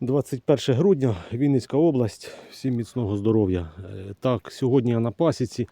21 грудня, Вінницька область. Всім міцного здоров'я. Е, Так, сьогодні я на пасіці.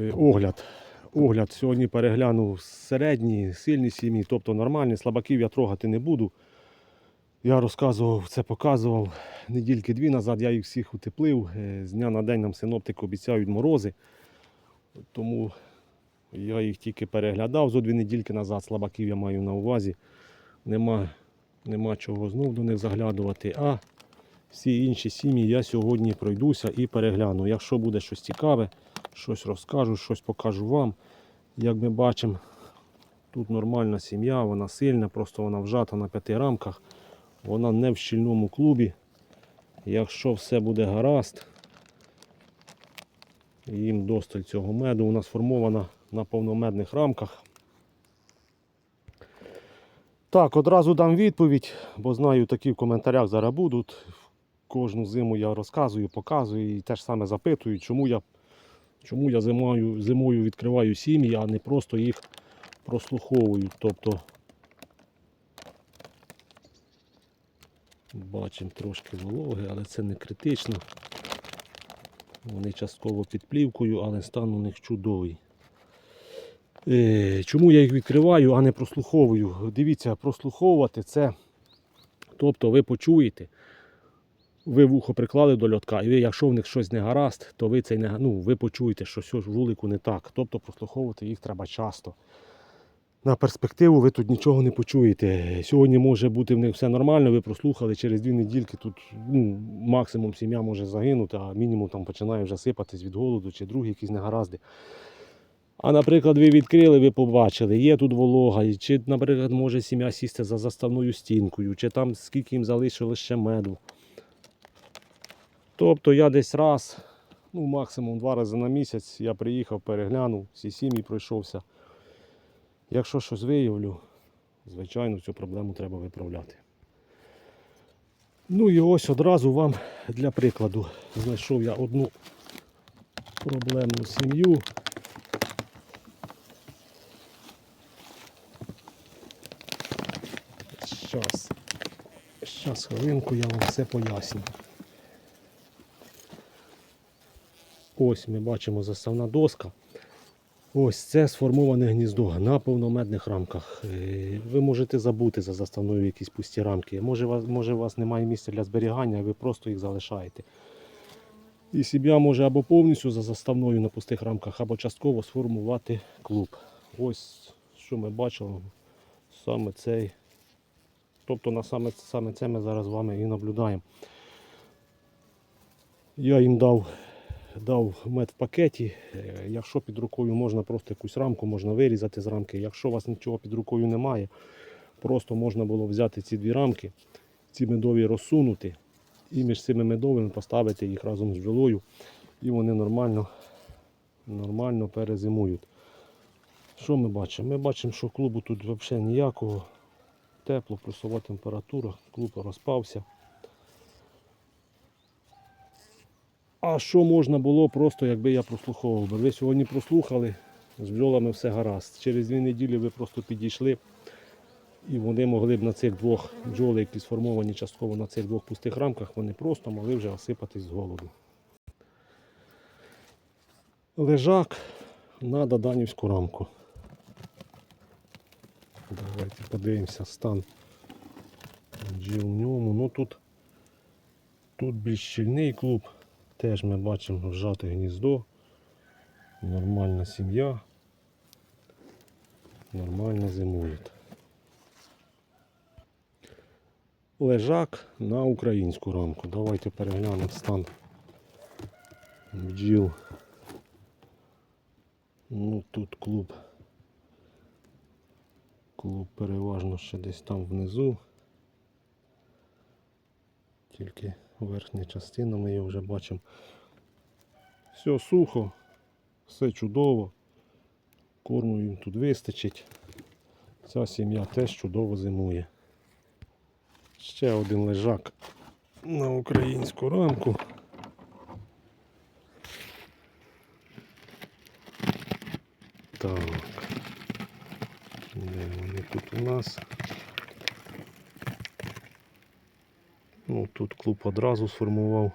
Е, Огляд. Огляд сьогодні переглянув середні, сильні сім'ї, тобто нормальні. Слабаків я трогати не буду. Я розказував, це показував недільки дві назад, я їх всіх утеплив. Е, З дня на день нам синоптики обіцяють морози. Тому я їх тільки переглядав зо дві недільки назад. Слабаків я маю на увазі. Нема Нема чого знов до них заглядувати. А всі інші сім'ї я сьогодні пройдуся і перегляну. Якщо буде щось цікаве, щось розкажу, щось покажу вам. Як ми бачимо, тут нормальна сім'я, вона сильна, просто вона вжата на п'яти рамках. Вона не в щільному клубі. Якщо все буде гаразд, їм досталь цього меду. У нас формована на повномедних рамках. Так, одразу дам відповідь, бо знаю, такі в коментарях зараз будуть. Кожну зиму я розказую, показую і те ж саме запитую, чому я, чому я зимою, зимою відкриваю сім'ї, а не просто їх прослуховую. Тобто бачимо трошки вологи, але це не критично. Вони частково під плівкою, але стан у них чудовий. Е, Чому я їх відкриваю, а не прослуховую? Дивіться, прослуховувати це. Тобто ви почуєте, ви вухо приклали до льотка, і ви, якщо в них щось не гаразд, то ви цей не ну, ви почуєте, що щось в вулику не так. Тобто прослуховувати їх треба часто. На перспективу ви тут нічого не почуєте. Сьогодні може бути в них все нормально, ви прослухали через дві недільки. Тут ну, максимум сім'я може загинути, а мінімум там починає вже сипатись від голоду чи другі якісь негаразди. А, наприклад, ви відкрили, ви побачили, є тут волога, чи, наприклад, може сім'я сісти за заставною стінкою, чи там скільки їм залишилось ще меду. Тобто я десь раз, ну максимум два рази на місяць я приїхав, переглянув, всі сім'ї пройшовся. Якщо щось виявлю, звичайно, цю проблему треба виправляти. Ну і ось одразу вам для прикладу знайшов я одну проблемну сім'ю. Щас хвилинку я вам все поясню. Ось ми бачимо заставна доска. Ось це сформоване гніздо на повномедних рамках. Е, Ви можете забути за заставною якісь пусті рамки. Може, може у вас немає місця для зберігання, ви просто їх залишаєте. І сім'я може або повністю за заставною на пустих рамках, або частково сформувати клуб. Ось що ми бачимо, саме цей Тобто на саме, саме це ми зараз з вами і наблюдаємо. Я їм дав дав мед в пакеті. Е, Якщо під рукою можна просто якусь рамку, можна вирізати з рамки. Якщо у вас нічого під рукою немає, просто можна було взяти ці дві рамки, ці медові розсунути і між цими медовими поставити їх разом з бджолою. І вони нормально, нормально перезимують. Що ми бачимо? Ми бачимо, що клубу тут взагалі ніякого тепло, плюсова температура, клуб розпався. А що можна було просто, якби я прослуховував? би? Ви сьогодні прослухали, з бджолами все гаразд. Через дві неділі ви просто підійшли і вони могли б на цих двох бджоли, які сформовані частково на цих двох пустих рамках, вони просто могли вже осипатись з голоду. Лежак на Даданівську рамку. Давайте подивимося стан бджіл в ньому. Ну тут, тут більш щільний клуб. Теж ми бачимо вжате гніздо. Нормальна сім'я. Нормально зимують. Лежак на українську рамку. Давайте переглянемо стан бджіл. Ну тут клуб. Клуб переважно ще десь там внизу. Тільки верхня частина ми її вже бачимо. Все сухо, все чудово. Корму їм тут вистачить. Ця сім'я теж чудово зимує. Ще один лежак на українську рамку. Так. Де вони тут у нас? Ну, тут клуб одразу сформував.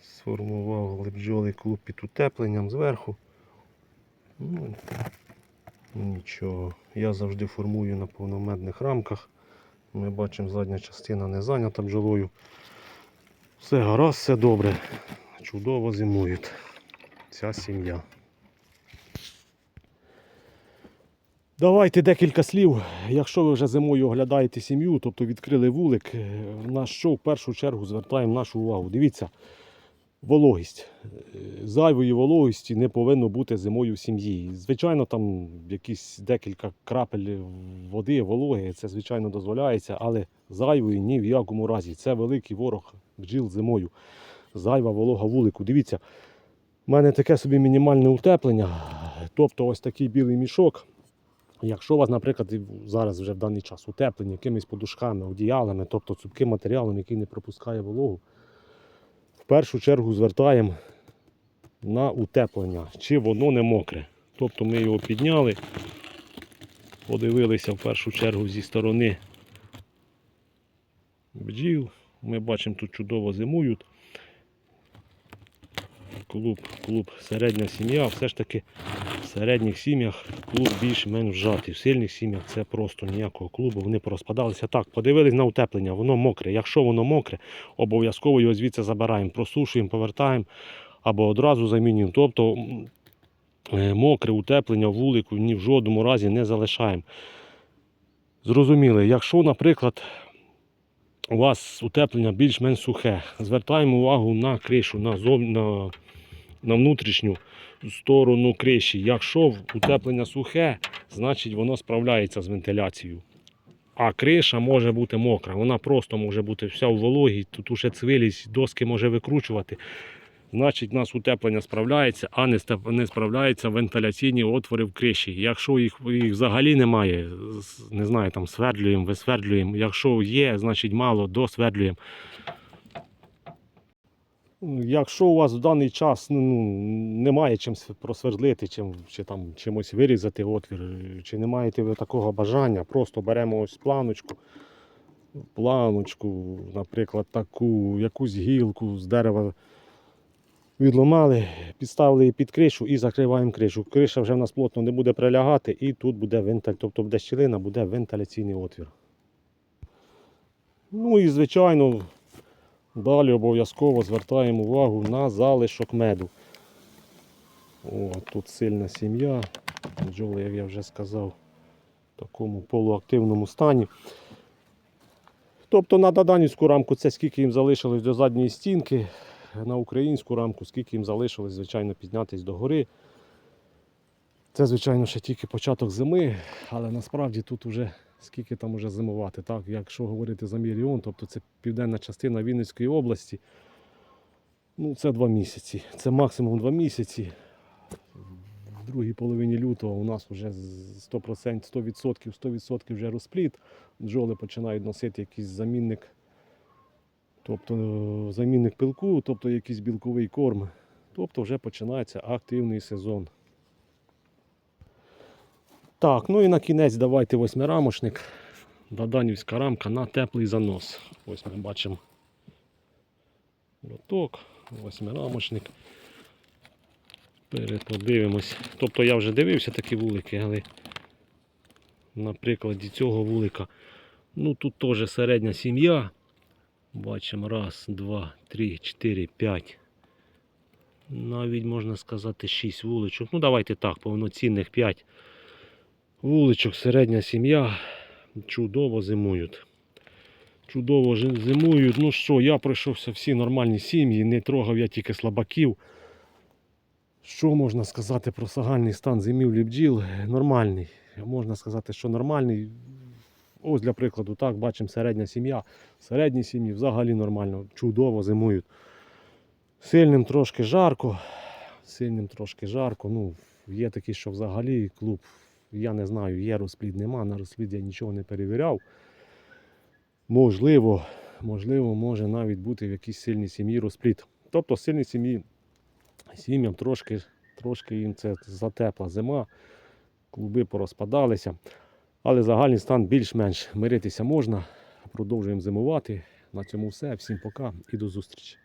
Сформував лебджолий клуб під утепленням зверху. Ну, нічого. Я завжди формую на повномедних рамках. Ми бачимо, задня частина не зайнята бджолою. Все гаразд, все добре. Чудово зимують. Ця сім'я. Давайте декілька слів. Якщо ви вже зимою оглядаєте сім'ю, тобто відкрили вулик, е, на що в першу чергу звертаємо нашу увагу. Дивіться, вологість. Е, Зайвої вологості не повинно бути зимою в сім'ї. Звичайно, там якісь декілька крапель води, вологи, це звичайно дозволяється, але зайвої ні в якому разі. Це великий ворог бджіл зимою. Зайва волога вулику. Дивіться, в мене таке собі мінімальне утеплення, тобто ось такий білий мішок. Якщо у вас, наприклад, зараз вже в даний час утеплені якимись подушками, одіялами, тобто цупким матеріалом, який не пропускає вологу, в першу чергу звертаємо на утеплення, чи воно не мокре. Тобто ми його підняли, подивилися в першу чергу зі сторони бджіл. Ми бачимо, тут чудово зимують. Клуб, клуб, середня сім'я, все ж таки в середніх сім'ях клуб більш-менш вжатий. В сильних сім'ях це просто ніякого клубу, вони порозпадалися. Так, подивились на утеплення, воно мокре. Якщо воно мокре, обов'язково його звідси забираємо, просушуємо, повертаємо або одразу замінюємо. Тобто е, мокре утеплення вулику ні в жодному разі не залишаємо. Зрозуміли, якщо, наприклад, у вас утеплення більш-менш сухе, звертаємо увагу на кришу, на, зов... на, на внутрішню сторону криші. Якщо утеплення сухе, значить воно справляється з вентиляцією. А криша може бути мокра, вона просто може бути вся у вологі, тут уже цвилість, доски може викручувати. Значить, у нас утеплення справляється, а не не справляються вентиляційні отвори в криші. Якщо їх, їх взагалі немає, не знаю, там свердлюємо, висвердлюємо. Якщо є, значить мало, досвердлюємо. Якщо у вас в даний час ну, немає чим просвердлити, чим, чи там чимось вирізати отвір, чи не маєте ви такого бажання, просто беремо ось планочку, планочку, наприклад, таку, якусь гілку з дерева відломали, підставили її під кришу і закриваємо кришу. Криша вже в нас плотно не буде прилягати, і тут буде вентиль, тобто буде щілина, буде вентиляційний отвір. Ну і звичайно, далі обов'язково звертаємо увагу на залишок меду. О, тут сильна сім'я. Бджоли, як я вже сказав, в такому полуактивному стані. Тобто на даданівську рамку це скільки їм залишилось до задньої стінки, на українську рамку, скільки їм залишилось, звичайно, піднятись до гори. Це, звичайно, ще тільки початок зими, але насправді тут вже скільки там уже зимувати. Так, якщо говорити за мій регіон, тобто це південна частина Вінницької області, ну це два місяці. Це максимум два місяці. В другій половині лютого у нас вже 100%, 100%, 100% вже розпліт. Бджоли починають носити якийсь замінник, тобто е, замінник пилку, тобто якийсь білковий корм. Тобто вже починається активний сезон. Так, ну і на кінець давайте восьмирамочник. Даданівська рамка на теплий занос. Ось ми бачимо лоток, восьмирамочник. Переподивимось. Тобто я вже дивився такі вулики, але на прикладі цього вулика. Ну тут теж середня сім'я. Бачимо раз, два, три, чотири, п'ять. Навіть можна сказати шість вуличок. Ну давайте так, повноцінних п'ять вуличок, середня сім'я. Чудово зимують. Чудово зимують. Ну що, я пройшовся всі нормальні сім'ї, не трогав я тільки слабаків. Що можна сказати про загальний стан зимівлі бджіл? Нормальний. Можна сказати, що нормальний. Ось для прикладу, так, бачимо середня сім'я. Середні сім'ї взагалі нормально, чудово зимують. Сильним трошки жарко. Сильним трошки жарко. Ну, є такі, що взагалі клуб, я не знаю, є розплід, нема. На розплід я нічого не перевіряв. Можливо, можливо, може навіть бути в якійсь сильній сім'ї розплід. Тобто сильні сім'ї сім'ям трошки, трошки їм це затепла зима, клуби порозпадалися. Але загальний стан більш-менш миритися можна. Продовжуємо зимувати. На цьому все. Всім пока і до зустрічі.